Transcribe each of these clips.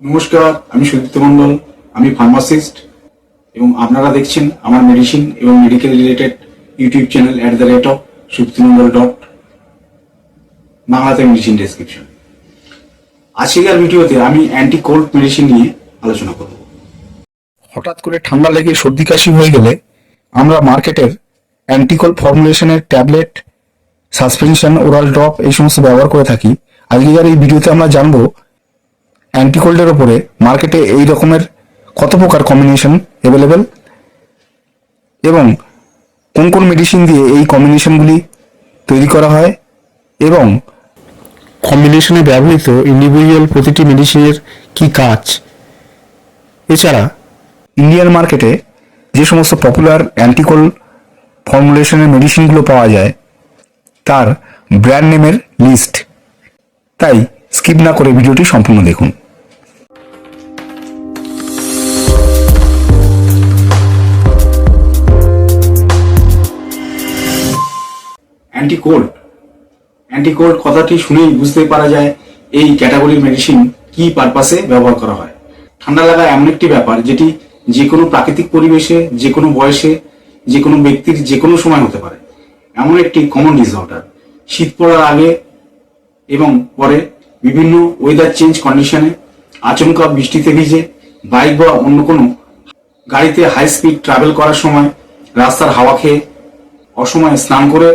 নমস্কার, আমি সুদীপ্ত মণ্ডল, আমি ফার্মাসিস্ট এবং আপনারা দেখছেন আমার মেডিসিন এবং medical related YouTube channel at the rate of Sudipta Mondal dot বাংলাতে মেডিসিন ডেসক্রিপশন আজকের ভিডিওতে আমি অ্যান্টি কোল্ড মেডিসিন নিয়ে আলোচনা করব। হঠাৎ করে ঠান্ডা লেগে সর্দি কাশি হয়ে গেলে আমরা মার্কেটের অ্যান্টিকোল ফর্মুলেশনের ট্যাবলেট সাসপেনশন ওরাল ড্রপ এই সমস্ত ব্যবহার করে থাকি। আজকের এই ভিডিওতে আমরা জানব অ্যান্টিকোল্ডের ওপরে মার্কেটে এই রকমের কত প্রকার কম্বিনেশন অ্যাভেলেবেল এবং কোন কোন মেডিসিন দিয়ে এই কম্বিনেশনগুলি তৈরি করা হয়? এবং কম্বিনেশনে ব্যবহৃত ইন্ডিভিজুয়াল প্রতিটি মেডিসিনের কি কাজ? এছাড়া ইন্ডিয়ান মার্কেটে যে সমস্ত পপুলার অ্যান্টিকোল ফর্মুলেশনের মেডিসিনগুলো পাওয়া যায়, তার ব্র্যান্ড নেমের লিস্ট তাই স্কিপ না করে ভিডিওটি সম্পূর্ণ দেখুন। অ্যান্টি কোল্ড অ্যান্টি কোল্ড কথাটি শুনেই বুঝতে পারা যায় এই ক্যাটাগরির মেডিসিন কি পারপাসে ব্যবহার করা হয়। ঠান্ডা লাগা এমন একটি ব্যাপার যেটি যে কোনো প্রাকৃতিক পরিবেশে যে কোনো বয়সে যে কোনো ব্যক্তির যে কোনো সময় হতে পারে। এমন একটি কমন ডিসঅর্ডার শীত পড়ার আগে এবং পরে বিভিন্ন ওয়েদার চেঞ্জ কন্ডিশনে আচমকা বৃষ্টিতে ভিজে বাইক বা অন্য কোনো গাড়িতে হাই স্পিড ট্রাভেল করার সময় রাস্তার হাওয়া খেয়ে অসময়ে স্নান করে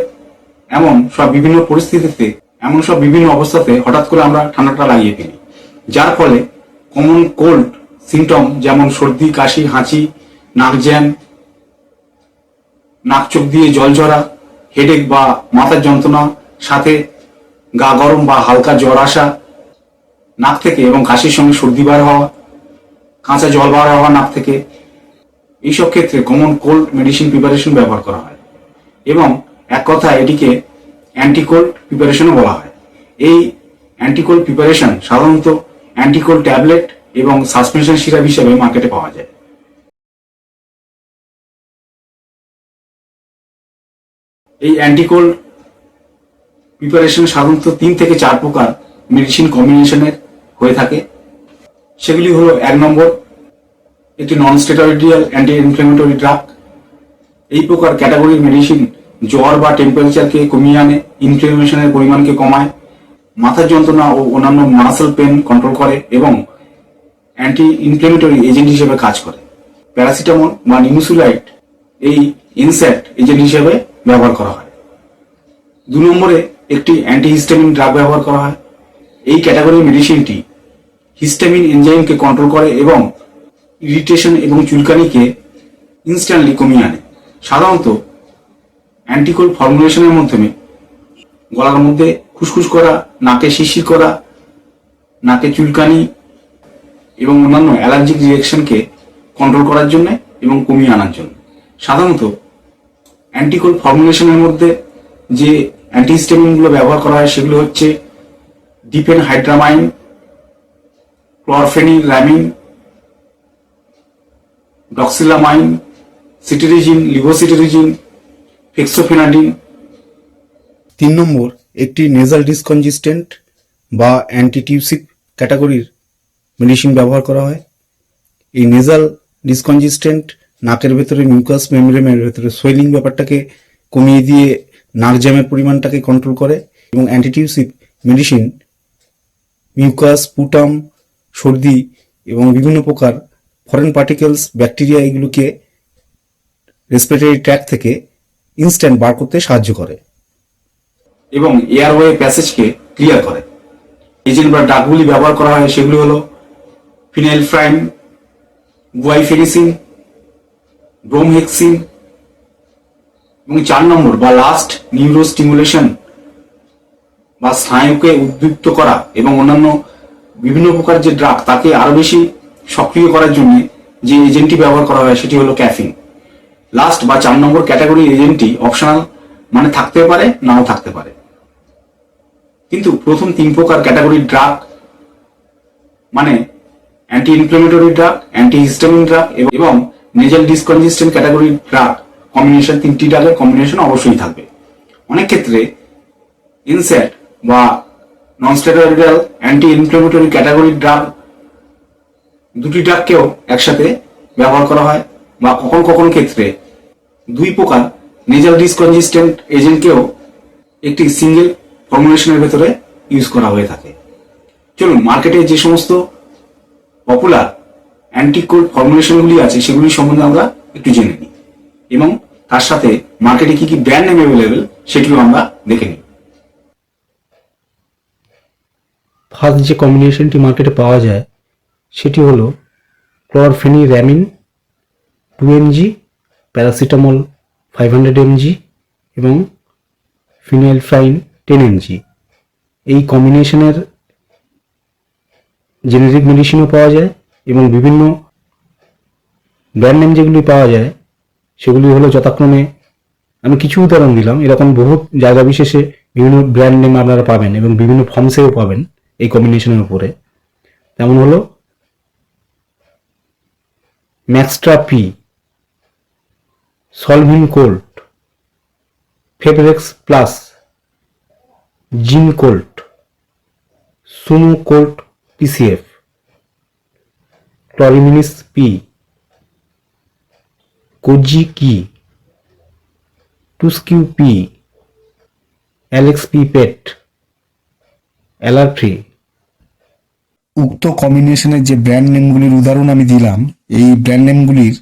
এমন সব বিভিন্ন পরিস্থিতিতে, এমন সব বিভিন্ন অবস্থাতে হঠাৎ করে আমরা ঠান্ডাটা লাগিয়ে ফেলি। যার ফলে কমন কোল্ড সিমটম যেমন সর্দি, কাশি, হাঁচি, নাক জ্যাম, নাক চোখ দিয়ে জল ঝরা হেডেক বা মাথার যন্ত্রণা, সাথে গা গরম বা হালকা জ্বর আসা, নাক থেকে এবং কাশির সঙ্গে সর্দি বার হওয়া, কাঁচা জল বার হওয়া নাক থেকে, এইসব ক্ষেত্রে কমন কোল্ড মেডিসিন প্রিপারেশন ব্যবহার করা হয়। এবং এক কথা এটিকে অ্যান্টিকোল্ড প্রিপারেশনও বলা হয়। এই অ্যান্টিকোল্ড প্রিপারেশন সাধারণত অ্যান্টিকোল্ড ট্যাবলেট এবং সাসপেনশন সিরাপ হিসেবে মার্কেটে পাওয়া যায়। এই অ্যান্টিকোল্ড প্রিপারেশন সাধারণত তিন থেকে চার প্রকার মেডিসিন কম্বিনেশনের হয়ে থাকে। সেগুলি হলো এক নম্বর, একটি non steroidal anti inflammatory drug এই প্রকার ক্যাটাগরির মেডিসিন জ্বর বা টেম্পারেচারকে কমিয়ে আনে ইনফ্লেমেশনের পরিমাণকে কমায়, মাথার যন্ত্রণা ও অন্যান্য মাসেল পেন কন্ট্রোল করে এবং অ্যান্টি ইনফ্লেমেটরি এজেন্ট হিসেবে কাজ করে। প্যারাসিটামল বা নিমোসুলাইট এই ইনসেক্ট এজেন্ট হিসেবে ব্যবহার করা হয়। দু নম্বরে একটি অ্যান্টিহিস্টামিন ড্রাগ ব্যবহার করা হয়। এই ক্যাটাগরির মেডিসিনটি হিস্টামিন এনজাইমকে কন্ট্রোল করে এবং ইরিটেশন এবং চুলকানিকে ইনস্ট্যান্টলি কমিয়ে আনে। সাধারণত অ্যান্টিকোল ফর্মুলেশনের মাধ্যমে গলার মধ্যে খুসখুস করা, নাকে শিরশির করা, নাকে চুলকানি এবং অন্যান্য অ্যালার্জিক রিয়াকশনকে কন্ট্রোল করার জন্য এবং কমিয়ে আনার জন্য। সাধারণত অ্যান্টিকোল ফর্মুলেশনের মধ্যে যে অ্যান্টিহিস্টামিনগুলো ব্যবহার করা হয় সেগুলো হচ্ছে diphenhydramine chlorpheniramine doxylamine cetirizine levocetirizine fexofenadine তিন নম্বর, একটি নেজাল ডিসকনজিস্টেন্ট বা অ্যান্টিটিউসিভ ক্যাটাগরির মেডিসিন ব্যবহার করা হয়। এই নেজাল ডিসকনজিস্টেন্ট নাকের ভেতরে মিউকাস মেমব্রেনের ভেতরে সোয়েলিং ব্যাপারটাকে কমিয়ে দিয়ে নাক জ্যামের পরিমাণটাকে কন্ট্রোল করে এবং অ্যান্টিটিউসিভ মেডিসিন মিউকাস পুটাম সর্দি এবং বিভিন্ন প্রকার ফরেন পার্টিকেলস ব্যাকটেরিয়া এগুলোকে রেসপিরেটরি ট্র্যাক থেকে ইনস্ট্যান্ট বার করতে সাহায্য করে। এবং এয়ারওয়ে প্যাসেজকে ক্লিয়ার করে। এজেন্ট বা ড্রাগগুলি ব্যবহার করা হয়, সেগুলি হলো ফিনাইলফ্রাইন গুয়াইফেনিসিন ব্রোমহেক্সিন এবং চার নম্বর বা লাস্ট নিউরো স্টিমুলেশন বা স্নায়ুকে উদ্দীপ্ত করা এবং অন্যান্য বিভিন্ন প্রকার যে ড্রাগ তাকে আরও বেশি সক্রিয় করার জন্য যে এজেন্টটি ব্যবহার করা হয়, সেটি হলো ক্যাফিন লাস্ট বা চার নম্বর ক্যাটাগরি এজেন্টটি অপশনাল মানে থাকতে পারে, নাও থাকতে পারে। কিন্তু প্রথম তিন প্রকার ক্যাটাগরি ড্রাগ মানে anti inflammatory drug antihistamine drug এবং nasal decongestant category drug combination তিনটি ড্রাগের কম্বিনেশন অবশ্যই থাকবে। অনেক ক্ষেত্রে ইনসেট বা non steroidal anti inflammatory category drug দুটি ড্রাগকেও একসাথে ব্যবহার করা হয় বা কখন কখন ক্ষেত্রে দুই প্রকার। নেজাল ডিসকনজিস্টেন্ট এজেন্টকেও একটি সিঙ্গেল ফর্মুলেশনের ভেতরে ইউজ করা হয়ে থাকে। চলুন মার্কেটে যে সমস্ত পপুলার অ্যান্টিকোল্ড ফর্মুলেশনগুলি আছে, সেগুলি সম্বন্ধে আমরা একটু জেনে নিই। এবং তার সাথে মার্কেটে কি কি ব্র্যান্ড নেম অ্যাভেলেবেল সেটিও আমরা দেখে নিই। ফার্স্ট যে কম্বিনেশনটি মার্কেটে পাওয়া যায়, সেটি হলো chlorpheniramine two mg paracetamol five hundred mg এবং ফিনাইলফ্রাইন টেন এমজি এই কম্বিনেশনের জেনেরিক মেডিসিনও পাওয়া যায় এবং বিভিন্ন ব্র্যান্ড নেম যেগুলি পাওয়া যায়, সেগুলি হলো যথাক্রমে, আমি কিছু উদাহরণ দিলাম, এরকম বহু জায়গা বিশেষে বিভিন্ন ব্র্যান্ড নেম আপনারা পাবেন এবং বিভিন্ন ফর্মসেও পাবেন এই কম্বিনেশনের উপরে। তেমন হলো Maxtra P Solvin Cold Febrex Plus জিন কোল্ট সুমো কোল্ট পিসিএফ ক্লরিমিনিস পি কোজি কি টুস্কিউ পি অ্যালেক্স পি পেট অ্যালার্ট্রি উক্ত কম্বিনেশনের যে ব্র্যান্ড নেমগুলির উদাহরণ আমি দিলাম, এই ব্র্যান্ড নেমগুলির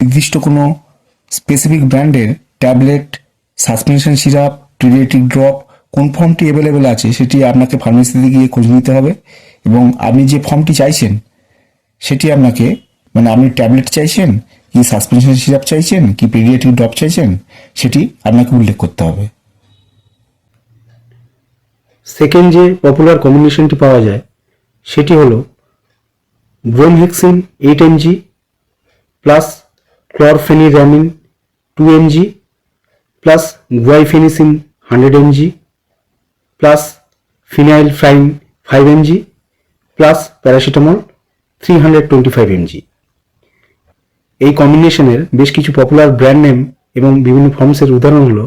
নির্দিষ্ট কোনো স্পেসিফিক ব্র্যান্ডের tablet suspension syrup paediatric drop কোন ফর্মটি অ্যাভেলেবেল আছে সেটি আপনাকে ফার্মেসিতে গিয়ে খোঁজ নিতে হবে এবং আপনি যে ফর্মটি চাইছেন, সেটি আপনাকে মানে আপনি ট্যাবলেট চাইছেন, কি সাসপেনশন সিরাপ চাইছেন, কি প্রিডিয়েটিক ড্রপ চাইছেন, সেটি আপনাকে উল্লেখ করতে হবে। সেকেন্ড যে পপুলার কম্বিনেশনটি পাওয়া যায়, সেটি হলো bromhexine eight mg plus chlorpheniramine two mg plus guaifenesin hundred mg plus phenylephrine five mg plus paracetamol three hundred twenty five mg এই কম্বিনেশনের বেশ কিছু পপুলার ব্র্যান্ড নেম এবং বিভিন্ন ফর্মসের উদাহরণ হলো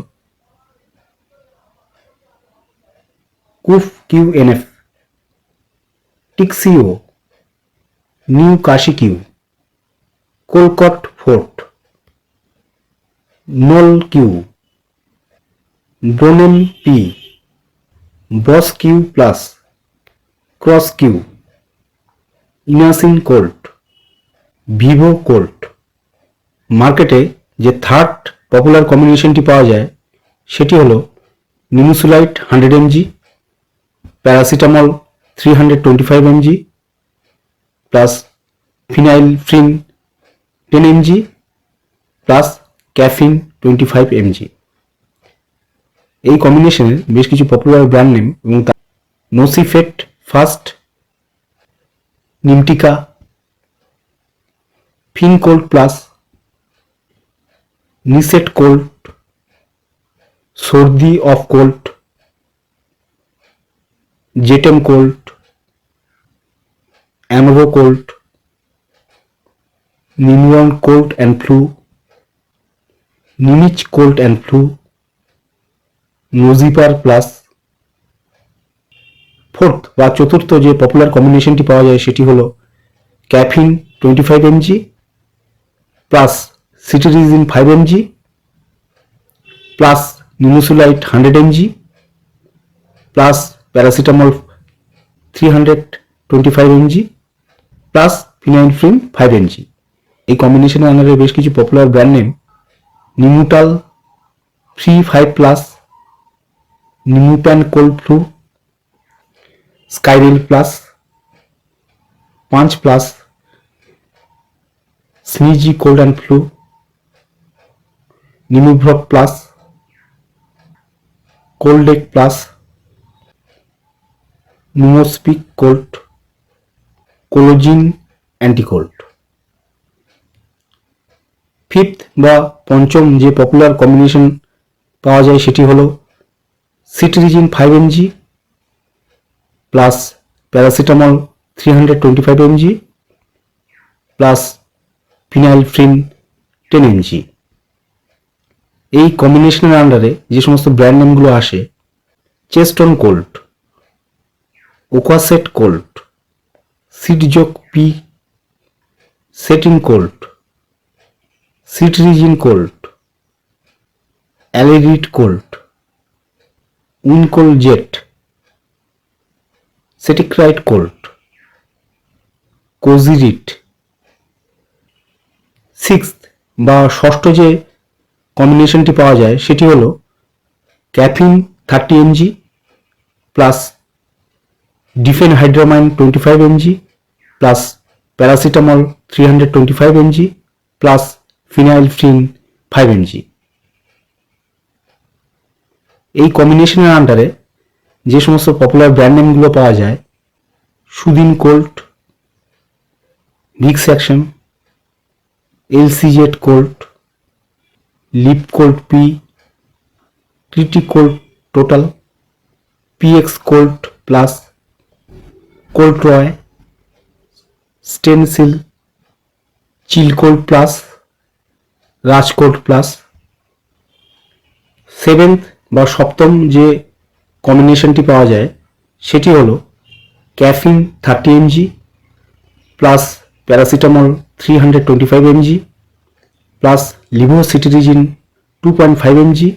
কুফ কিউ এনএফ টিক্সিও, নিউ কাশিকিউ কোলকট ফোর্ট নোল কিউ। ব্রোনেম পি। বস কিউ প্লাস। ক্রস কিউ। ইনাসিন কোল্ট। ভিভো কোল্ট। মার্কেটে যে থার্ড পপুলার কম্বিনেশনটি পাওয়া যায়, সেটি হলো nimesulide hundred mg, paracetamol three hundred twenty five mg, plus phenylephrine ten mg, plus caffeine twenty five mg এই কম্বিনেশনের বেশ কিছু পপুলার ব্র্যান্ড নেম এবং তা নোসিফেট ফার্স্ট নিমটিকা ফিন কোল্ড প্লাস নিসেট কোল্ড সর্দি অফ কোল্ড জেটেম কোল্ট অ্যামরো কোল্ট নিমিয়ন কোল্ট অ্যান্ড ফ্লু নিমিচ কোল্ড অ্যান্ড ফ্লু নোজিপার প্লাস ফোর্থ বা চতুর্থ যে পপুলার কম্বিনেশনটি পাওয়া যায় সেটি হলো caffeine twenty five mg plus cetirizine five mg plus nimesulide hundred mg plus paracetamol three hundred twenty five mg plus phenylephrine five mg এই কম্বিনেশনের আন্ডারে বেশ কিছু পপুলার ব্র্যান্ড নেম নিমুটাল থ্রি ফাইভ প্লাস নিমুপ্যান কোল্ড ফ্লু স্কাইরিল plus পাঁচ plus স্নিজি কোল্ড অ্যান্ড ফ্লু নিমুভ্রক প্লাস কোল্ডেক প্লাস নিমোস্পিক কোল্ট কোলোজিন অ্যান্টিকোল্ট ফিফথ বা পঞ্চম যে পপুলার কম্বিনেশন পাওয়া যায় সেটি হলো cetirizine five mg plus paracetamol three hundred twenty five mg plus phenylephrine ten mg এই কম্বিনেশনের আন্ডারে যে সমস্ত ব্র্যান্ড নেমগুলো আসে চেস্টন কোল্ট ওকাসেট কোল্ট সিডজোক P setting cold cetirizine cold Alerid cold উইনকোল জেট, সেটিক্রাইট কোল্ট, কোজিরিট। সিক্স বা ষষ্ঠ যে কম্বিনেশনটি পাওয়া যায় সেটি হলো caffeine thirty mg plus diphenhydramine twenty five mg plus paracetamol three hundred twenty five mg plus phenylephrine five mg এই কম্বিনেশনের আন্ডারে যে সমস্ত পপুলার ব্র্যান্ড নেমগুলো পাওয়া যায়, সুদিন cold Vicks action LCZ cold lip cold P ক্রিটি cold total PX cold plus cold রয় স্টেনসিল চিল cold plus রাজকোট প্লাস সেভেন্থ বা সপ্তম যে কম্বিনেশনটি পাওয়া যায়, সেটি হলো caffeine thirty mg plus paracetamol three hundred twenty five mg plus levocetirizine two point five mg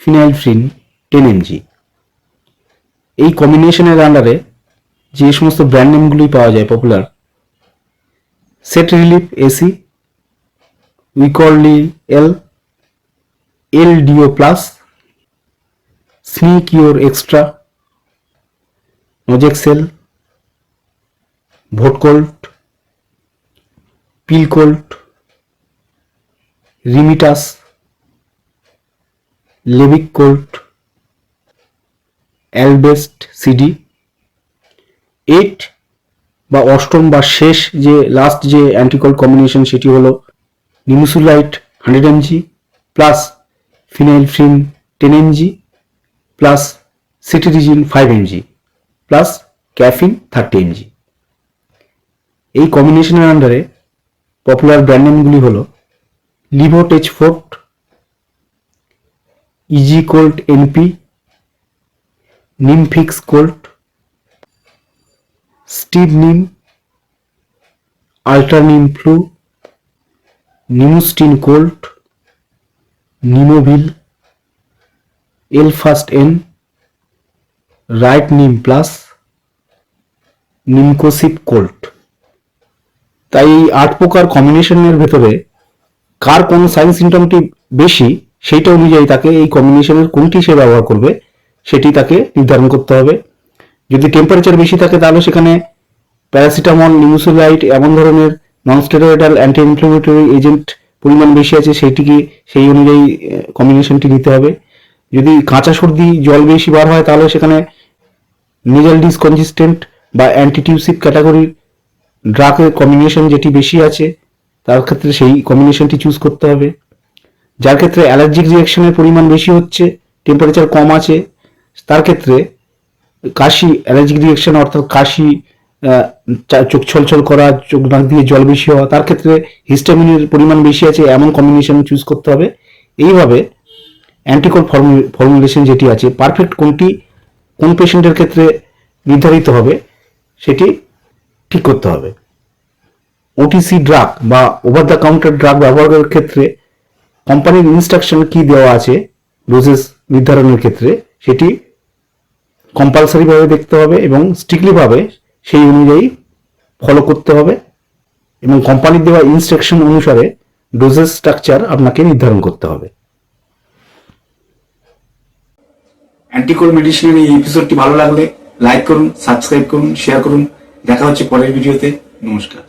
phenylephrine ten mg এই কম্বিনেশনের আন্ডারে যে সমস্ত ব্র্যান্ড নেমগুলি পাওয়া যায় পপুলার সেট রিলিফ এসি উইকর্লি এল এল ডিও প্লাস স্নিকিওর এক্সট্রা নোজেক্সেল ভোটকোল্ট পিলকোল্ট রিমিটাস লেবিক কোল্ট অ্যালবেস্ট সিডি এইট বা অষ্টম বা শেষ যে লাস্ট যে অ্যান্টিকল কম্বিনেশন সেটি হলো nimesulide hundred mg plus phenylephrine ten mg plus cetirizine five mg plus caffeine thirty mg এই কম্বিনেশনের আন্ডারে পপুলার ব্র্যান্ড নেমগুলি হলো লিভোটেচ ফোর্ট ইজি কোল্ট এনপি নিমফিক্স কোল্ট স্টিভ নিম আল্ট্রানিম ফ্লু নিমোস্টিন কোল্ট নিমোভিল এল ফাস্ট এন রাইট নিম প্লাস, নিমকোসিপ কোল্ট। তাই এই আট প্রকার কম্বিনেশনের ভেতরে কার কোন সাইন সিমটমটি বেশি, সেইটা অনুযায়ী তাকে এই কম্বিনেশনের কোনটি সে ব্যবহার করবে, সেটি তাকে নির্ধারণ করতে হবে। যদি টেম্পারেচার বেশি থাকে, তাহলে সেখানে প্যারাসিটামল নিউসোলাইট এমন ধরনের non steroidal anti inflammatory agent পরিমাণ বেশি আছে, সেইটিকে, সেই অনুযায়ী কম্বিনেশনটি নিতে হবে। যদি কাঁচা সর্দি, জল বেশি বার হয়, তাহলে সেখানে নেজাল ডিসকনজিস্টেন্ট বা অ্যান্টিটিউসিভ ক্যাটাগরির ড্রাগের কম্বিনেশন যেটি বেশি আছে, তার ক্ষেত্রে সেই কম্বিনেশনটি চুজ করতে হবে। যার ক্ষেত্রে অ্যালার্জিক রিয়াকশনের পরিমাণ বেশি হচ্ছে টেম্পারেচার কম আছে, তার ক্ষেত্রে কাশি অ্যালার্জিক রিয়াকশন অর্থাৎ কাশি চোখ ছলছল করা, চোখ নাক দিয়ে জল বেশি হওয়া, তার ক্ষেত্রে হিস্টামিনের পরিমাণ বেশি আছে, এমন কম্বিনেশন চুজ করতে হবে। এইভাবে অ্যান্টিকল ফর্মুলেশন যেটি আছে পারফেক্ট কোনটি, কোন পেশেন্টের ক্ষেত্রে নির্ধারিত হবে, সেটি ঠিক করতে হবে। ওটিসি ড্রাগ বা ওভার দ্য কাউন্টার ড্রাগ ব্যবহারের ক্ষেত্রে কোম্পানির ইনস্ট্রাকশন কি দেওয়া আছে ডোজেস নির্ধারণের ক্ষেত্রে, সেটি কম্পালসারিভাবে দেখতে হবে এবং স্ট্রিক্টলি ভাবে সেই অনুযায়ী ফলো করতে হবে এবং কোম্পানির দেওয়া ইনস্ট্রাকশন অনুসারে ডোজেস স্ট্রাকচার আপনাকে নির্ধারণ করতে হবে। অ্যান্টিকোল মেডিসিনের এই এপিসোডটি ভালো লাগলে লাইক করুন সাবস্ক্রাইব করুন শেয়ার করুন। দেখা হচ্ছে পরের ভিডিওতে নমস্কার।